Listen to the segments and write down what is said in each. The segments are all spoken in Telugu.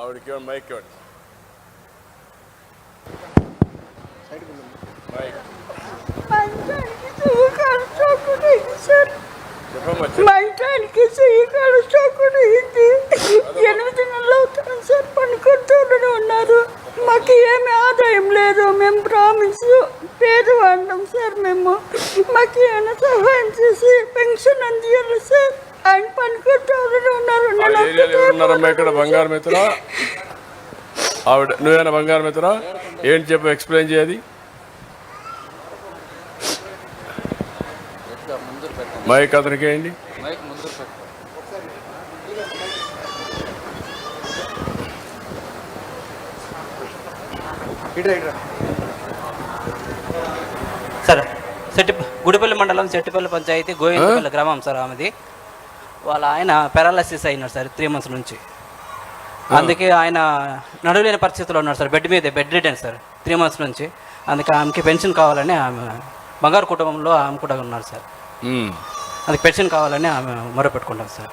ఆవిడకి ఏమన్నా మైక్ ఇవ్వండి. మైక్ మా ఇంటానికి చెయ్యి కాలు చోకుడు అయింది ఎనిమిది నెలలు అవుతుంది సార్ పనుకుంటూనే ఉన్నారు. మాకు ఏమి ఆదాయం లేదు. మేము ప్రామిస్ పేదవాళ్ళం సార్ మేము. మాకు ఏమైనా సహాయం చేసి పెన్షన్ అందియాలి సార్. ఆయన పనుకుంటూనే ఉన్నారు ఆ నేను ఏరియాలో ఒక్కటే ఎవరున్నారమ్మా ఇక్కడ బంగారు మిత్ర? ఆవిడ నువ్వేనా బంగారు మిత్ర? ఏంటి చెప్పు ఎక్స్ప్లెయిన్ చేయది మైక్ అతనికి వేయండి మైక్ ముందు పెట్టు సార్ సెట్టి గుడిపల్లి మండలం సెట్టిపల్లి పంచాయతీ గోవిందపల్లి గ్రామం సార్ ఆమెది. వాళ్ళ ఆయన పారాలసిస్ అయినారు సార్ త్రీ మంత్స్ నుంచి. అందుకే ఆయన నడవలేని పరిస్థితిలో ఉన్నారు సార్ బెడ్ మీద bed return sir three months నుంచి. అందుకే ఆమెకి పెన్షన్ కావాలని ఆమె బంగారు కుటుంబంలో ఆమె కూడా ఉన్నారు సార్. అందుకే పెన్షన్ కావాలని ఆమె మొరపెట్టుకుంటాం సార్.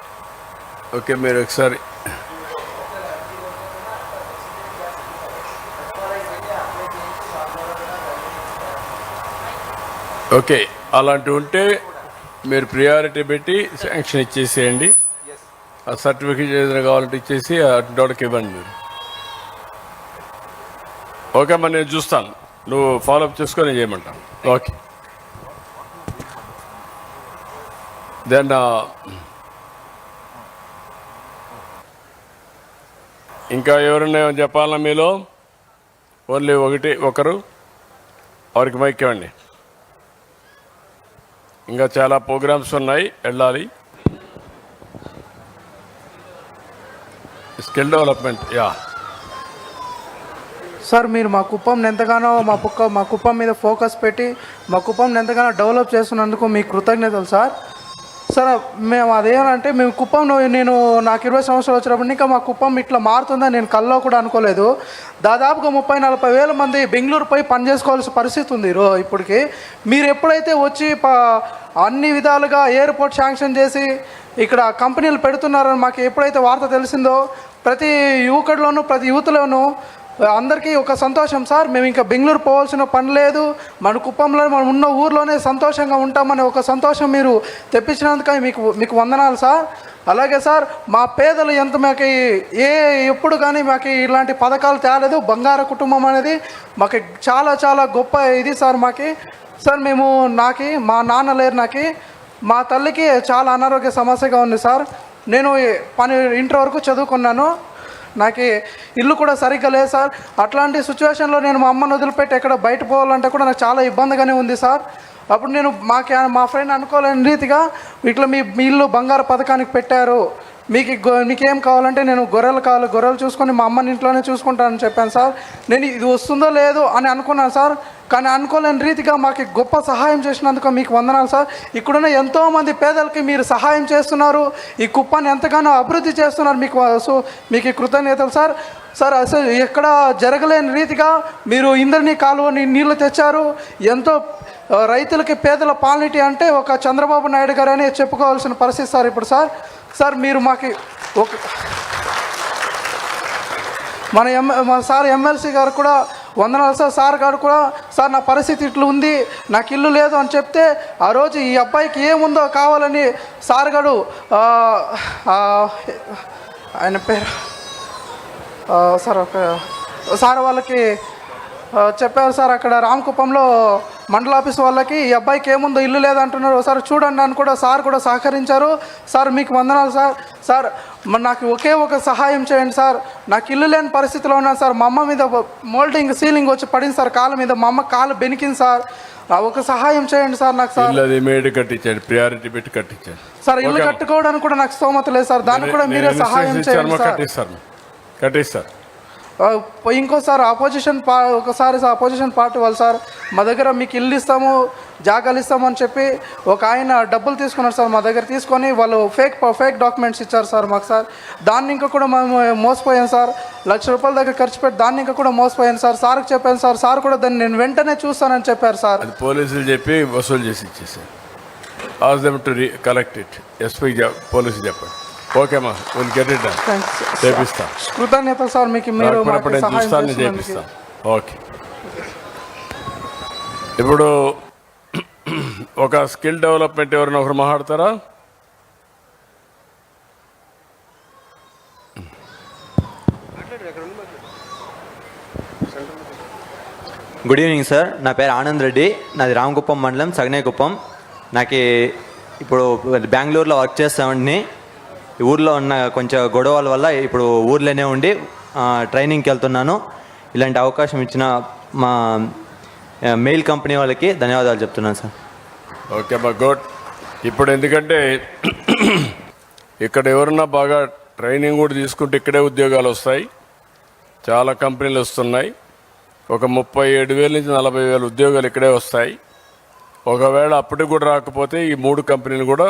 ఓకే మీరు ఒకసారి. ఓకే అలాంటివి ఉంటే మీరు ప్రియారిటీ పెట్టి శాంక్షన్ ఇచ్చేసేయండి. ఆ సర్టిఫికేట్ ఏదైనా కావాలంటే ఇచ్చేసి అటువంటి ఇవ్వండి మీరు. ఓకే మరి నేను చూస్తాను. నువ్వు ఫాలోఅప్ చేసుకొని చేయమంటాను. ఓకే. దెన్ uh, ఇంకా ఎవరన్నా చెప్పాలన్నా మీలో? ఓన్లీ ఒకటి ఒకరు. వారికి మైక్ ఇవ్వండి. ఇంకా చాలా ప్రోగ్రామ్స్ ఉన్నాయి వెళ్ళాలి. స్కిల్ డెవలప్మెంట్ యా సార్ మీరు మా కుప్పంని ఎంతగానో మా కుక్క మా కుప్పం మీద ఫోకస్ పెట్టి మా కుప్పంని ఎంతగానో డెవలప్ చేస్తున్నందుకు మీకు కృతజ్ఞతలు సార్. సరే మేము అదేనంటే మేము కుప్పంలో నేను నాకు ఇరవై సంవత్సరాలు వచ్చినప్పుడు ఇంకా మా కుప్పం ఇట్లా మారుతుందని నేను కల్లో కూడా అనుకోలేదు. దాదాపుగా ముప్పై నలభై వేల మంది బెంగళూరు పోయి పని చేసుకోవాల్సిన పరిస్థితి ఉంది రో ఇప్పటికి. మీరు ఎప్పుడైతే వచ్చి ప అన్ని విధాలుగా ఎయిర్పోర్ట్ శాంక్షన్ చేసి ఇక్కడ కంపెనీలు పెడుతున్నారని మాకు ఎప్పుడైతే వార్త తెలిసిందో ప్రతి యువకుడిలోనూ ప్రతి యూత్లోనూ అందరికీ ఒక సంతోషం సార్. మేము ఇంకా బెంగళూరు పోవాల్సిన పని లేదు. మన కుప్పంలో మనం ఉన్న ఊర్లోనే సంతోషంగా ఉంటామనే ఒక సంతోషం మీరు తెప్పించినందుకు మీకు మీకు వందనాలు సార్. అలాగే సార్ మా పేదలు ఎంత మాకు ఏ ఎప్పుడు కానీ మాకు ఇలాంటి పథకాలు తేలేదు. బంగారు కుటుంబం అనేది మాకు చాలా చాలా గొప్ప ఇది సార్ మాకి. సార్ మేము నాకి మా నాన్న లేరు నాకి మా తల్లికి చాలా అనారోగ్య సమస్యగా ఉంది సార్. నేను పని ఇంటర్ వరకు చదువుకున్నాను. నాకు ఇల్లు కూడా సరిగ్గా లేదు సార్. అట్లాంటి సిచ్యువేషన్లో నేను మా అమ్మను వదిలిపెట్టి ఎక్కడ బయట పోవాలంటే కూడా నాకు చాలా ఇబ్బందిగానే ఉంది సార్. అప్పుడు నేను మాకు మా ఫ్రెండ్ అనుకోలేని రీతిగా ఇట్లా మీ మీ ఇల్లు బంగారు పథకానికి పెట్టారు. మీకు గొ- మీకేం కావాలంటే నేను గొర్రెలు కావాలి గొర్రెలు చూసుకొని మా అమ్మని ఇంట్లోనే చూసుకుంటానని చెప్పాను సార్. నేను ఇది వస్తుందో లేదో అని అనుకున్నాను సార్. కానీ అనుకోలేని రీతిగా మాకు గొప్ప సహాయం చేసినందుకు మీకు వందనాలు సార్. ఇక్కడున్న ఎంతోమంది పేదలకి మీరు సహాయం చేస్తున్నారు. ఈ కుప్పాన్ని ఎంతగానో అభివృద్ధి చేస్తున్నారు. మీకు సో మీకు కృతజ్ఞతలు సార్. సార్ అసలు ఎక్కడ జరగలేని రీతిగా మీరు ఇంద్రని కాలువని నీళ్ళు తెచ్చారు. ఎంతో రైతులకి పేదల పాలనిటీ అంటే ఒక చంద్రబాబు నాయుడు గారనే చెప్పుకోవాల్సిన పరిస్థితి సార్ ఇప్పుడు సార్. సార్ మీరు మాకు ఒక మన ఎం మన సార్ ఎమ్మెల్సీ గారు కూడా వందనాలు. సార్ సార్ గారు కూడా సార్ నా పరిస్థితి ఇట్లా ఉంది నాకు ఇల్లు లేదు అని చెప్తే ఆ రోజు ఈ అబ్బాయికి ఏముందో కావాలని సార్ గారు ఆయన పేరు సార్ ఒక సార్ వాళ్ళకి చెప్పారు సార్ అక్కడ రామకుప్పంలో మండల ఆఫీస్ వాళ్ళకి ఈ అబ్బాయికి ఏముందో ఇల్లు లేదంటున్నారు ఒకసారి చూడండి అని కూడా సార్ కూడా సహకరించారు. సార్ మీకు వందనాలు సార్. సార్ మరి నాకు ఒకే ఒక సహాయం చేయండి సార్. నాకు ఇల్లు లేని పరిస్థితిలో ఉన్నాను సార్. మా అమ్మ మీద మోల్డింగ్ సీలింగ్ వచ్చి పడింది సార్. కాలు మీద మా అమ్మ కాలు బెనికింది సార్. ఒక సహాయం చేయండి సార్ నాకు సార్. ఇల్లు అది మేడ్ కట్టించండి. ప్రియారిటీ పెట్టి కట్టించండి. సార్ ఇల్లు. కట్టుకోవడానికి కూడా నాకు స్తోమత లేదు సార్. దానికి కూడా మీరే సహాయం చేయండి కట్టిస్తాను. ఆ, ఇంకోసారి అపోజిషన్ పా ఒకసారి అపోజిషన్ పార్టీ వాళ్ళు సార్ మా దగ్గర మీకు ఇల్లు ఇస్తాము. జాగాలు ఇస్తాము అని చెప్పి ఒక ఆయన డబ్బులు తీసుకున్నారు సార్ మా దగ్గర తీసుకొని వాళ్ళు ఫేక్ ఫేక్ డాక్యుమెంట్స్ ఇచ్చారు సార్ మాకు సార్. దాన్ని ఇంకా కూడా మేము మోసపోయాం సార్. లక్ష రూపాయల దగ్గర ఖర్చు పెట్టి దాన్ని ఇంకా కూడా మోసపోయాను సార్. సార్కి చెప్పాను సార్ సార్ కూడా దాన్ని నేను వెంటనే చూస్తానని చెప్పారు సార్. పోలీసులు చెప్పి వసూలు చేసి ఇచ్చేసారు ask them to collect it SP పోలీసులు చెప్పండి. ఓకేమ్మా విల్ గెట్ ఇట్ చేపిస్తా. సార్ మీకు మీరు చూస్తాను ఓకే ఇప్పుడు ఒక స్కిల్ డెవలప్మెంట్ ఎవరైనా ఒకరు మాట్లాడతారా? Good evening sir. నా పేరు ఆనంద్ రెడ్డి. నాది రామకుప్పం మండలం సగనేకుప్పం నాకు ఇప్పుడు బెంగళూరులో వర్క్ చేస్తామండి ఈ ఊర్లో ఉన్న కొంచెం గొడవల వల్ల ఇప్పుడు ఊర్లోనే ఉండి ట్రైనింగ్కి వెళ్తున్నాను. ఇలాంటి అవకాశం ఇచ్చిన మా మెయిల్ కంపెనీ వాళ్ళకి ధన్యవాదాలు చెప్తున్నాను సార్. ఓకే అమ్మా గుడ్. ఇప్పుడు ఎందుకంటే ఇక్కడ ఎవరన్నా బాగా ట్రైనింగ్ కూడా తీసుకుంటే ఇక్కడే ఉద్యోగాలు వస్తాయి. చాలా కంపెనీలు వస్తున్నాయి. ఒక ముప్పై ఏడు వేల నుంచి నలభై వేల ఉద్యోగాలు ఇక్కడే వస్తాయి. ఒకవేళ అప్పటికి కూడా రాకపోతే ఈ మూడు కంపెనీలు కూడా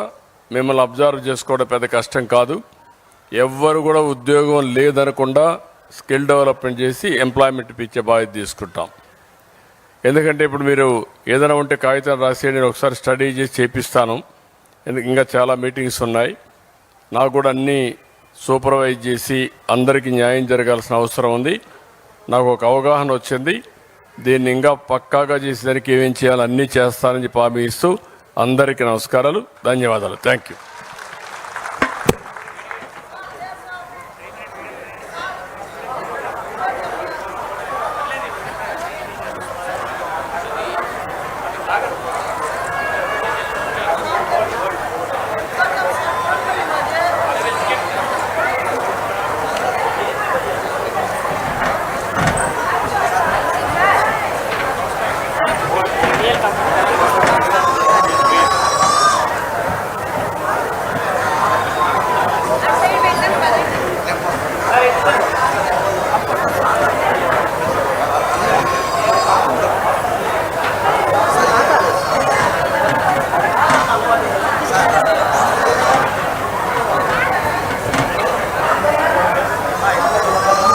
మిమ్మల్ని అబ్జర్వ్ చేసుకోవడం పెద్ద కష్టం కాదు. ఎవ్వరు కూడా ఉద్యోగం లేదనకుండా స్కిల్ డెవలప్మెంట్ చేసి ఎంప్లాయ్మెంట్ ఇచ్చే బాధ్యత తీసుకుంటాం. ఎందుకంటే ఇప్పుడు మీరు ఏదైనా ఉంటే కాగితం రాసి నేను ఒకసారి స్టడీ చేసి చేపిస్తాను. ఇంకా చాలా మీటింగ్స్ ఉన్నాయి. నాకు కూడా అన్నీ సూపర్వైజ్ చేసి అందరికీ న్యాయం జరగాల్సిన అవసరం ఉంది. నాకు ఒక అవగాహన వచ్చింది. దీన్ని ఇంకా పక్కాగా చేసేదానికి ఏమేం చేయాలో అన్నీ చేస్తానని చెప్పి హామీ ఇస్తూ అందరికీ నమస్కారాలు ధన్యవాదాలు. Thank you.